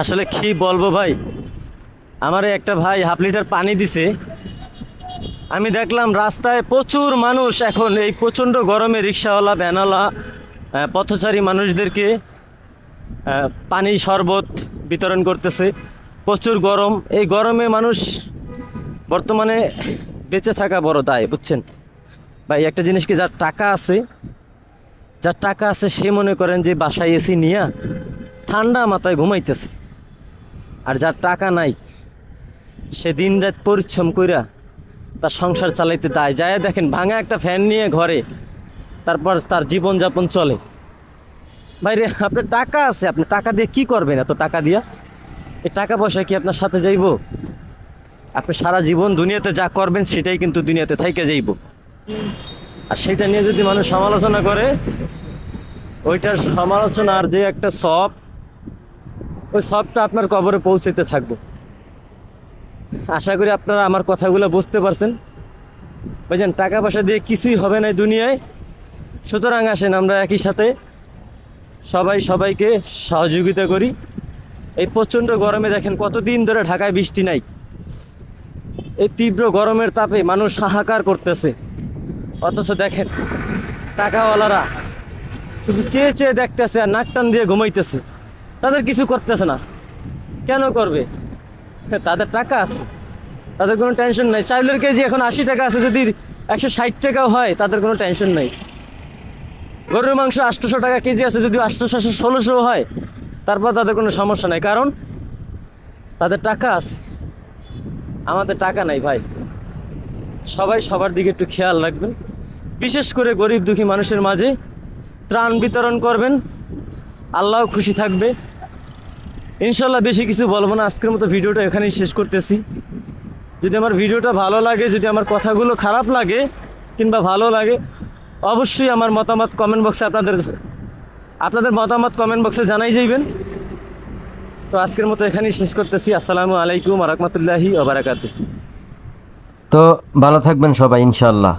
আসলে কি বলব ভাই? আমারে একটা ভাই হাফ লিটার পানি দিছে। আমি দেখলাম রাস্তায় প্রচুর মানুষ এখন এই প্রচণ্ড গরমে রিক্সাওয়ালা, ভ্যানওয়ালা পথচারী মানুষদেরকে পানি শরবত বিতরণ করতেছে। প্রচুর গরম। এই গরমে মানুষ বর্তমানে বেঁচে থাকা বড় দায়, বুঝছেন? ভাই, একটা জিনিস কি যার টাকা আছে, যার টাকা আছে সে মনে করেন যে বাসায় এসি নিয়ে ঠান্ডা মাথায় ঘুমাইতেছে। আর যার টাকা নাই, সে দিন রাত পরিশ্রম কইরা তার সংসার চালাইতে দায়। যায় দেখেন, ভাঙা একটা ফ্যান নিয়ে ঘরে, তারপর তার জীবনযাপন চলে। ভাইরে আপনার টাকা আছে, আপনি টাকা দিয়ে কি করবেন এত টাকা দিয়া? এই টাকা পয়সা কি আপনার সাথে যাইবো? আপনি সারা জীবন দুনিয়াতে যা করবেন, সেটাই কিন্তু দুনিয়াতে থাইকে যাইব। আর সেটা নিয়ে যদি মানুষ সমালোচনা করে, ওইটার সমালোচনার যে একটা সব ওই সবটা আপনার কবরে পৌঁছতে থাকব। আশা করি আপনারা আমার কথাগুলো বুঝতে পারছেন। বুঝলেন টাকা পয়সা দিয়ে কিছুই হবে না দুনিয়ায়। সুতরাং আসেন, আমরা একই সাথে সবাই সবাইকে সহযোগিতা করি। এই প্রচণ্ড গরমে দেখেন কতদিন ধরে ঢাকায় বৃষ্টি নাই। এই তীব্র গরমের তাপে মানুষ হাহাকার করতেছে। অথচ দেখেন, টাকাওয়ালারা শুধু চেয়ে চেয়ে দেখতেছে আর নাক টান দিয়ে ঘুমাইতেছে। তাদের কিছু করতেছে না। কেন করবে? তাদের টাকা আছে। তাদের কোনো টেনশন নাই। চাউলের কেজি এখন আশি টাকা আছে, যদি একশো ষাট টাকাও হয়, তাদের কোনো টেনশন নাই। গরুর মাংস আটশোশো টাকা কেজি আছে, যদি আটশোশো ষোলোশো হয়, তারপর তাদের কোনো সমস্যা নাই। কারণ তাদের টাকা আছে। আমাদের টাকা নাই ভাই। সবাই সবার দিকে একটু খেয়াল রাখবেন। বিশেষ করে গরিব দুঃখী মানুষের মাঝে ত্রাণ বিতরণ করবেন। আল্লাহ খুশি থাকবে। ইনশাল্লাহ বেশি কিছু বলব না। আজকের মতো ভিডিওটা এখানেই শেষ করতেছি। যদি আমার ভিডিওটা ভালো লাগে, যদি আমার কথাগুলো খারাপ লাগে কিংবা ভালো লাগে, অবশ্যই আমার মতামত কমেন্ট বক্সে আপনাদের আপনাদের মতামত কমেন্ট বক্সে জানাই যাইবেন। তো আজকের মতো এখানেই শেষ করতেছি। আসসালামু আলাইকুম রহমতুল্লাহি ওবারাকাতু তো ভালো থাকবেন সবাই, ইনশাল্লাহ।